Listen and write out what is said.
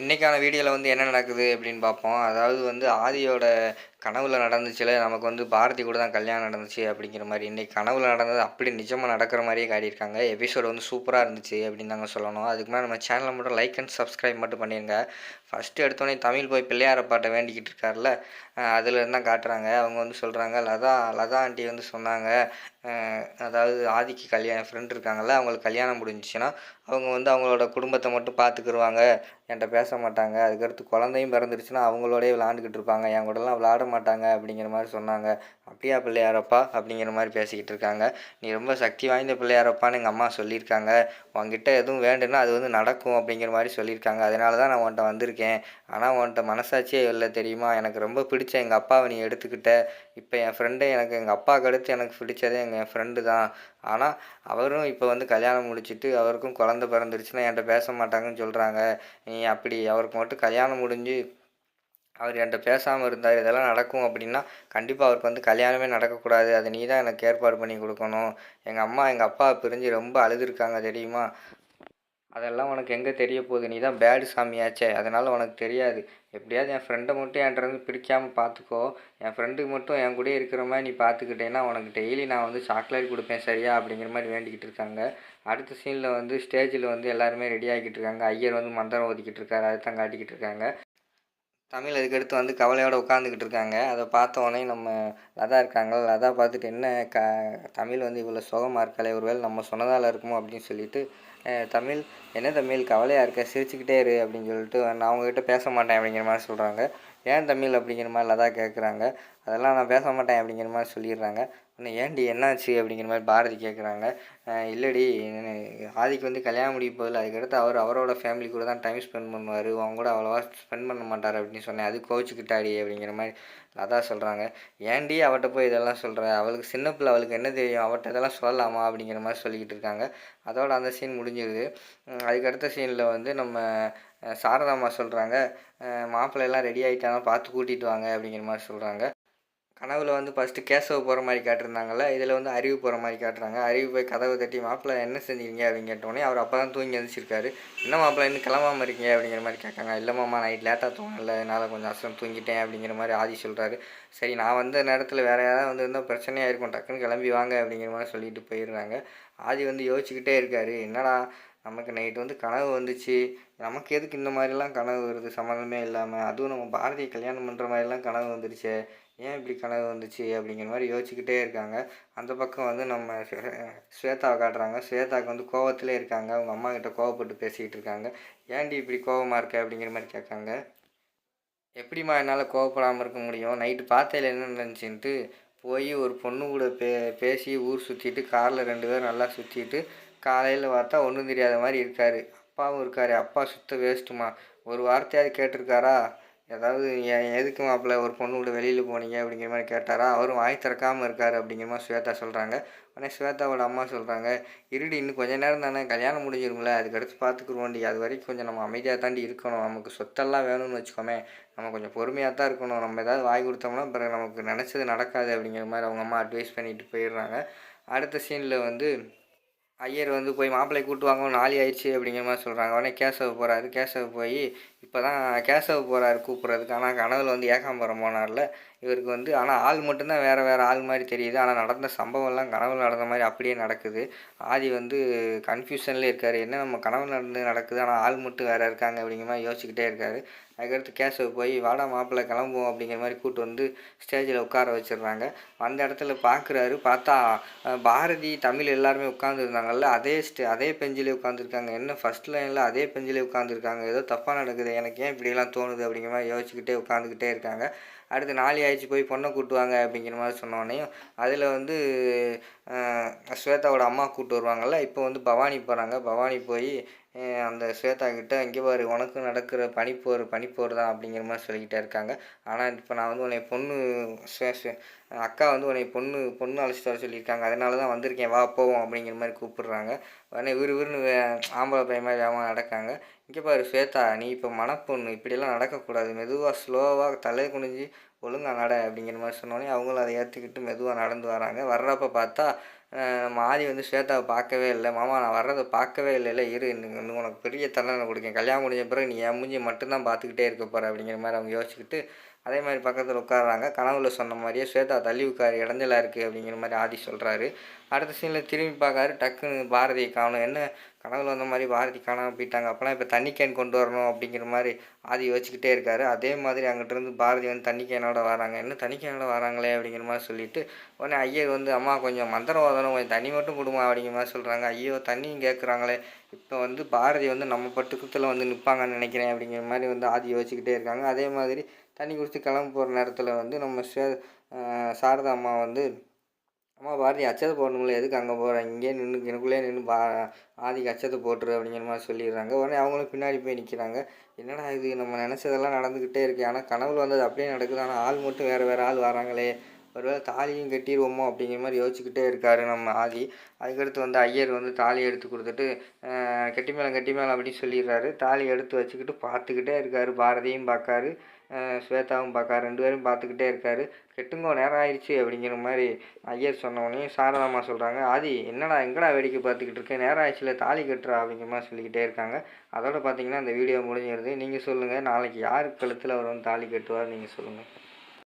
இன்றைக்கான வீடியோவில் வந்து என்ன நடக்குது அப்படின்னு பார்ப்போம். அதாவது வந்து ஆதியோட கனவில் நடந்துச்சுல நமக்கு வந்து பாரதி கூட தான் கல்யாணம் நடந்துச்சு அப்படிங்கிற மாதிரி. இன்றைக்கி கனவில் நடந்தது அப்படி நிஜமாக நடக்கிற மாதிரியே காட்டியிருக்காங்க. எபிசோடு வந்து சூப்பராக இருந்துச்சு அப்படின்னு தாங்க சொல்லணும். அதுக்கு மேலே நம்ம சேனலை மட்டும் லைக் அண்ட் சப்ஸ்கிரைப் மட்டும் பண்ணிடுங்க ஃபஸ்ட்டு எடுத்தோடனே தமிழ் போய் பிள்ளையார பாட்டை வேண்டிக்கிட்டு இருக்கார்ல அதில் இருந்தால் காட்டுறாங்க. அவங்க வந்து சொல்கிறாங்க லதா லதா ஆண்டி வந்து சொன்னாங்க அதாவது ஆதிக்கு கல்யாணம் ஃப்ரெண்ட் இருக்காங்கல்ல அவங்களுக்கு கல்யாணம் முடிஞ்சிச்சுன்னா அவங்க வந்து அவங்களோட குடும்பத்தை மட்டும் பார்த்துக்குருவாங்க என்கிட்ட பேச மாட்டாங்க. அதுக்கடுத்து குழந்தையும் பிறந்துருச்சுன்னா அவங்களோடய விளாண்டுக்கிட்டு இருப்பாங்க. என் கூடலாம் விளாட மாட்டாங்க அப்படிங்கிற மாதிரி சொன்னாங்க. அப்படியா பிள்ளையாரப்பா? அப்படிங்கிற மாதிரி பேசிக்கிட்டு இருக்காங்க. நீ ரொம்ப சக்தி வாய்ந்த பிள்ளையாரப்பான்னு எங்கள் அம்மா சொல்லியிருக்காங்க. உன்கிட்ட எதுவும் வேண்டுன்னா அது வந்து நடக்கும் அப்படிங்கிற மாதிரி சொல்லியிருக்காங்க. அதனால தான் நான் உன்கிட்ட வந்திருக்கேன். ஆனால் உன்கிட்ட மனசாட்சியே இல்லை தெரியுமா? எனக்கு ரொம்ப பிடிச்ச எங்கள் அப்பாவை நீ எடுத்துக்கிட்ட. இப்போ என் ஃப்ரெண்டு எனக்கு எங்கள் அப்பாவுக்கு அடுத்து எனக்கு பிடிச்சதே எங்கள் ஃப்ரெண்டு தான். ஆனால் அவரும் இப்போ வந்து கல்யாணம் முடிச்சிட்டு அவருக்கும் குழந்த பிறந்துருச்சுன்னா என்கிட்ட பேச மாட்டாங்கன்னு சொல்கிறாங்க நீ அப்படி அவருக்கு மட்டும் கல்யாணம் முடிஞ்சு அவர் என்கிட்ட பேசாமல் இருந்தார் இதெல்லாம் நடக்கும் அப்படின்னா கண்டிப்பாக அவருக்கு வந்து கல்யாணமே நடக்கக்கூடாது. அதை நீ தான் எனக்கு ஏற்பாடு பண்ணி கொடுக்கணும். எங்கள் அம்மா எங்கள் அப்பா பிரிஞ்சு ரொம்ப அழுதுருக்காங்க தெரியுமா? அதெல்லாம் உனக்கு எங்கே தெரிய போகுது? நீ தான் பேடு சாமியாச்சே. அதனால் உனக்கு தெரியாது. எப்படியாவது என் ஃப்ரெண்டை மட்டும் என்கிட்ட இருந்து பிரிக்காமல் பார்த்துக்கோ என் ஃப்ரெண்டுக்கு மட்டும் என் கூடயே இருக்கிற மாதிரி நீ பார்த்துக்கிட்டேன்னா உனக்கு டெய்லி நான் வந்து சாக்லேட் கொடுப்பேன் சரியா? அப்படிங்கிற மாதிரி வேண்டிக்கிட்டு இருக்காங்க. அடுத்த சீனில் வந்து ஸ்டேஜில் வந்து எல்லாருமே ரெடி ஆகிக்கிட்டு இருக்காங்க. ஐயர் வந்து மந்திரம் ஓதிக்கிட்டு இருக்காரு. அதை தான் காட்டிக்கிட்டு இருக்காங்க. தமிழ் அதுக்கடுத்து வந்து கவலையோடு உட்காந்துக்கிட்டு இருக்காங்க. அதை பார்த்த உடனே நம்ம லதா இருக்காங்க. லதா பார்த்துட்டு என்ன க தமிழ் வந்து இவ்வளோ சுகமாக இருக்காளே ஒருவேளை நம்ம சொன்னதால் இருக்குமோ அப்படின்னு சொல்லிட்டு தமிழ் என்ன தமிழ் கவலையாக இருக்க? சிரிச்சுக்கிட்டே இரு அப்படின்னு சொல்லிட்டு நான் அவங்ககிட்ட பேச மாட்டேன் அப்படிங்கிற மாதிரி சொல்கிறாங்க ஏன் தமிழ்? அப்படிங்கிற மாதிரி லதா கேட்குறாங்க அதெல்லாம் நான் பேச மாட்டேன் அப்படிங்கிற மாதிரி சொல்லிடுறாங்க. உன்னை ஏன்டி என்னாச்சு அப்படிங்கிற மாதிரி பாரதி கேட்குறாங்க இல்லடி என்ன- ஆதிக்கு வந்து கல்யாணம் முடிய போதில் அதுக்கடுத்து அவர் அவரோட ஃபேமிலி கூட தான் டைம் ஸ்பெண்ட் பண்ணுவார் அவங்க கூட அவ்வளோவா ஸ்பெண்ட் பண்ண மாட்டார் அப்படின்னு சொன்னேன். அது கோச்சுக்கிட்டாடி அப்படிங்கிற மாதிரி லதா சொல்கிறாங்க ஏன்டி அவட்ட போய் இதெல்லாம் சொல்கிற அவளுக்கு சின்ன பிள்ளை அவளுக்கு என்ன தெரியும்? அவட்ட இதெல்லாம் சொல்லலாமா அப்படிங்கிற மாதிரி சொல்லிக்கிட்டு இருக்காங்க. அதோட அந்த சீன் முடிஞ்சிருது. அதுக்கடுத்த சீனில் வந்து நம்ம சாரதாம்மா சொல்கிறாங்க மாப்பிள்ளை எல்லாம் ரெடி ஆகிட்டாங்க பார்த்து கூட்டிகிட்டு வாங்க அப்படிங்கிற மாதிரி சொல்கிறாங்க கனவில் வந்து ஃபஸ்ட்டு கேசவ போகிற மாதிரி காட்டிருந்தாங்கல்ல இதில் வந்து அறிவு போகிற மாதிரி காட்டுறாங்க. அறிவு போய் கதவை தட்டி மாப்பிள்ளை என்ன செஞ்சீங்க அப்படின்னு கேட்டோடனே அவர் அப்போ தான் தூங்கி எழுந்திரிச்சிருக்காரு என்ன மாப்பிள்ளை இன்னும் கிளம்பாமல் இருக்கீங்க? அப்படிங்கிற மாதிரி கேட்காங்க. இல்லைம்மா நைட் லேட்டாக தூங்கல. என்னால் கொஞ்சம் அசலம் தூங்கிட்டேன் அப்படிங்கிற மாதிரி ஆதி சொல்கிறாரு சரி நான் வந்த நேரத்தில் வேறு யாராவது வந்து இருந்தால் பிரச்சனையாக இருக்கும். டக்குன்னு கிளம்பி வாங்க அப்படிங்கிற மாதிரி சொல்லிட்டு போயிடுறாங்க ஆதி வந்து யோசிச்சுக்கிட்டே இருக்காரு. என்னடா நமக்கு நைட் வந்து கனவு வந்துச்சு. நமக்கு எதுக்கு இந்த மாதிரிலாம் கனவு வருது? சம்மந்தமே இல்லாமல் அதுவும் நம்ம பாரதியை கல்யாணம் பண்ணுற மாதிரிலாம் கனவு வந்துருச்சு. ஏன் இப்படி கனவு வந்துச்சு அப்படிங்கிற மாதிரி யோசிச்சுக்கிட்டே இருக்காங்க. அந்த பக்கம் வந்து நம்ம ஸ்வேதாவை காட்டுறாங்க. ஸ்வேதாவுக்கு வந்து கோவத்திலே இருக்காங்க. அவங்க அம்மா கிட்ட கோவப்பட்டு பேசிக்கிட்டு இருக்காங்க. ஏன்டி இப்படி கோவமாக இருக்க? அப்படிங்கிற மாதிரி கேட்காங்க. எப்படிம்மா என்னால் கோவப்படாமல் இருக்க முடியும்? நைட்டு பார்த்தையில் என்ன நடந்துச்சுன்ட்டு போய் ஒரு பொண்ணு கூட பே பேசி ஊர் சுற்றிட்டு காரில் ரெண்டு பேரும் நல்லா சுற்றிட்டு காலையில் பார்த்தா ஒன்றும் தெரியாத மாதிரி இருக்கார். அப்பாவும் இருக்கார். அப்பா சுத்த வேஸ்ட்டுமா ஒரு வார்த்தையாவது கேட்டிருக்காரா? ஏதாவது ஏன் எதுக்கு மாப்பிள்ள ஒரு பொண்ணு கூட வெளியில் போனீங்க? அப்படிங்கிற மாதிரி கேட்டாரா? அவரும் வாய் திறக்காமல் இருக்கார் அப்படிங்கிற மாதிரி ஸ்வேதா சொல்கிறாங்க உடனே ஸ்வேதாவோட அம்மா சொல்கிறாங்க இருடி இன்னும் கொஞ்ச நேரம் தானே கல்யாணம் முடிஞ்சிரும்ல அதுக்கடுத்து பார்த்துக்குருவோண்டி அது வரைக்கும் கொஞ்சம் நம்ம அமைதியாக தாண்டி இருக்கணும். நமக்கு சொத்தெல்லாம் வேணும்னு வச்சுக்கோமே நம்ம கொஞ்சம் பொறுமையாக தான் இருக்கணும். நம்ம ஏதாவது வாய் கொடுத்தோம்னா பிறகு நமக்கு நினச்சது நடக்காது அப்படிங்கிற மாதிரி அவங்க அம்மா அட்வைஸ் பண்ணிட்டு போயிடுறாங்க. அடுத்த சீனில் வந்து ஐயர் வந்து போய் மாப்பிள்ளை கூட்டு வாங்க நாளி ஆயிடுச்சு அப்படிங்கிற மாதிரி சொல்கிறாங்க உடனே கேசவ போகிறாரு கேசவ போய் இப்போ தான் கேசவ போகிறாரு கூப்பிட்றதுக்கு. ஆனால் கனவுல வந்து ஏகாம்பரம் போனார்ல. இவருக்கு வந்து ஆனால் ஆள் மட்டும்தான் வேறு வேறு ஆள் மாதிரி தெரியுது. ஆனால் நடந்த சம்பவம்லாம் கனவில் நடந்த மாதிரி அப்படியே நடக்குது. ஆதி வந்து கன்ஃபியூஷனில் இருக்கார். என்ன நம்ம கனவு நடந்து நடக்குது? ஆனால் ஆள் மட்டும் வேறு இருக்காங்க அப்படிங்கிற மாதிரி யோசிச்சுக்கிட்டே இருக்காரு. அதுக்கடுத்து கேசவ போய் வாடா மாப்பிள்ளை கிளம்புவோம் அப்படிங்கிற மாதிரி கூட்டு வந்து ஸ்டேஜில் உட்கார வச்சிடுறாங்க. அந்த இடத்துல பார்க்குறாரு பார்த்தா பாரதி தமிழ் எல்லாருமே உட்காந்துருந்தாங்கல்ல அதே ஸ்டே அதே பெஞ்சிலே உட்காந்துருக்காங்க என்ன ஃபஸ்ட் லைனில் அதே பெஞ்சிலே உட்காந்துருக்காங்க ஏதோ தப்பாக நடக்குது எனக்கு ஏன் இப்படிலாம் தோணுது அப்படிங்கிற மாதிரி யோசிச்சுக்கிட்டே உட்காந்துக்கிட்டே இருக்காங்க. அடுத்து நாளை ஆயிடுச்சு போய் பொண்ணை கூட்டுவாங்க அப்படிங்கிற மாதிரி சொன்னோடனையும் அதில் வந்து ஸ்வேதாவோட அம்மா கூப்பிட்டு வருவாங்கல்ல இப்போ வந்து பவானி போகிறாங்க பவானி போய் அந்த ஸ்வேதா கிட்ட இங்கே பாரு உனக்கு நடக்கிற பனிப்போர் பனிப்போர் தான் அப்படிங்கிற மாதிரி சொல்லிக்கிட்டே இருக்காங்க. ஆனால் இப்போ நான் வந்து உன்னை பொண்ணு ஸ்வே அக்கா வந்து உன்னை பொண்ணு பொண்ணு அழைச்சிட்டு வர சொல்லியிருக்காங்க. அதனால தான் வந்திருக்கேன் வா போவோம் அப்படிங்கிற மாதிரி கூப்பிடுறாங்க. உடனே விறுவிறுன்னு ஆம்பளை பையன் மாதிரி வேகமாக நடக்காங்க. இங்கே பாரு ஸ்வேதா நீ இப்போ மனப்பொண்ணு இப்படியெல்லாம் நடக்கக்கூடாது. மெதுவாக ஸ்லோவாக தலை குனிஞ்சு ஒழுங்கா நட அப்படிங்கிற மாதிரி சொன்னோடனே அவங்களும் அதை ஏற்றுக்கிட்டு மெதுவாக நடந்து வராங்க. வர்றப்ப பார்த்தா நம்ம ஆதி வந்து ஸ்வேதாவை பார்க்கவே இல்லை. மாமா நான் வர்றதை பார்க்கவே இல்லை. இரு இன்னும் உனக்கு பெரிய தண்டனை கொடுக்கேன். கல்யாணம் முடிஞ்ச பிறகு நீ என் மூஞ்சி மட்டும்தான் பார்த்துக்கிட்டே இருக்க போகிற அப்படிங்கிற மாதிரி அவங்க யோசிச்சுக்கிட்டு அதே மாதிரி பக்கத்தில் உட்காடுறாங்க கனவுல சொன்ன மாதிரியே ஸ்வேதா தள்ளி உட்கார் இடைஞ்சலாக இருக்குது அப்படிங்கிற மாதிரி ஆதி சொல்கிறாரு அடுத்த சீனில் திரும்பி பார்க்காரு டக்குன்னு பாரதியை காணும். என்ன கனவுல வந்த மாதிரி பாரதி காணாமல் போயிட்டாங்க. அப்போலாம் இப்போ தண்ணி கேன் கொண்டு வரணும் அப்படிங்கிற மாதிரி ஆதி யோசிச்சுக்கிட்டே இருக்காரு. அதே மாதிரி அங்கிட்டிருந்து பாரதி வந்து தண்ணி கேனோட வராங்க. என்ன தண்ணி கேனோட வராங்களே அப்படிங்கிற மாதிரி சொல்லிட்டு உடனே ஐயர் வந்து அம்மா கொஞ்சம் மந்திரம் ஓதணும். கொஞ்சம் தண்ணி மட்டும் கொடுமா அப்படிங்கிற மாதிரி சொல்கிறாங்க ஐயோ தண்ணியும் கேட்குறாங்களே இப்போ வந்து பாரதி வந்து நம்ம பட்டுக்கத்தில் வந்து நிற்பாங்கன்னு நினைக்கிறேன் அப்படிங்கிற மாதிரி வந்து ஆதி யோசிச்சுக்கிட்டே இருக்காங்க. அதே மாதிரி தண்ணி குடிச்சு கிளம்ப போகிற நேரத்தில் வந்து நம்ம சே சாரதா அம்மா வந்து அம்மா பாரதி அச்சத்தை போடணும்ல எதுக்கு அங்கே போகிறேன் இங்கே நின்று எனக்குள்ளே நின்று பா ஆதிக்கு அச்சத்தை போட்டுரு அப்படிங்கிற மாதிரி சொல்லிடுறாங்க. உடனே அவங்களும் பின்னாடி போய் நிற்கிறாங்க என்னடா இது? நம்ம நினச்சதெல்லாம் நடந்துக்கிட்டே இருக்கு. ஆனால் கனவுல வந்தது அப்படியே நடக்குது. ஆனால் ஆள் மட்டும் வேறு வேறு ஆள் வராங்களே. ஒருவேளை தாலியும் கட்டிடுவோமோ அப்படிங்கிற மாதிரி யோசிச்சுக்கிட்டே இருக்காரு நம்ம ஆதி. அதுக்கடுத்து வந்து ஐயர் வந்து தாலி எடுத்து கொடுத்துட்டு கட்டி கெட்டி கட்டி மேலே அப்படின்னு சொல்லிடுறாரு. தாலி எடுத்து வச்சுக்கிட்டு பார்த்துக்கிட்டே இருக்காரு. பாரதியும் பார்க்காரு. ஸ்வேதாவும் பார்க்காரு ரெண்டு பேரும் பார்த்துக்கிட்டே இருக்காரு. கெட்டுங்கோ நேரம் ஆயிடுச்சு அப்படிங்கிற மாதிரி ஐயர் சொன்ன சாரதாம்மா சொல்கிறாங்க ஆதி என்னடா எங்கடா வேடிக்கை பார்த்துக்கிட்டு இருக்க? நேரம் ஆயிடுச்சுல தாலி கட்டுறா அப்படிங்கிற மாதிரி சொல்லிக்கிட்டே இருக்காங்க. அதோட பார்த்தீங்கன்னா அந்த வீடியோ முடிஞ்சிருது நீங்கள் சொல்லுங்கள் நாளைக்கு யார் கழுத்தில் அவர் வந்து தாலி கட்டுவார் நீங்கள் சொல்லுங்கள்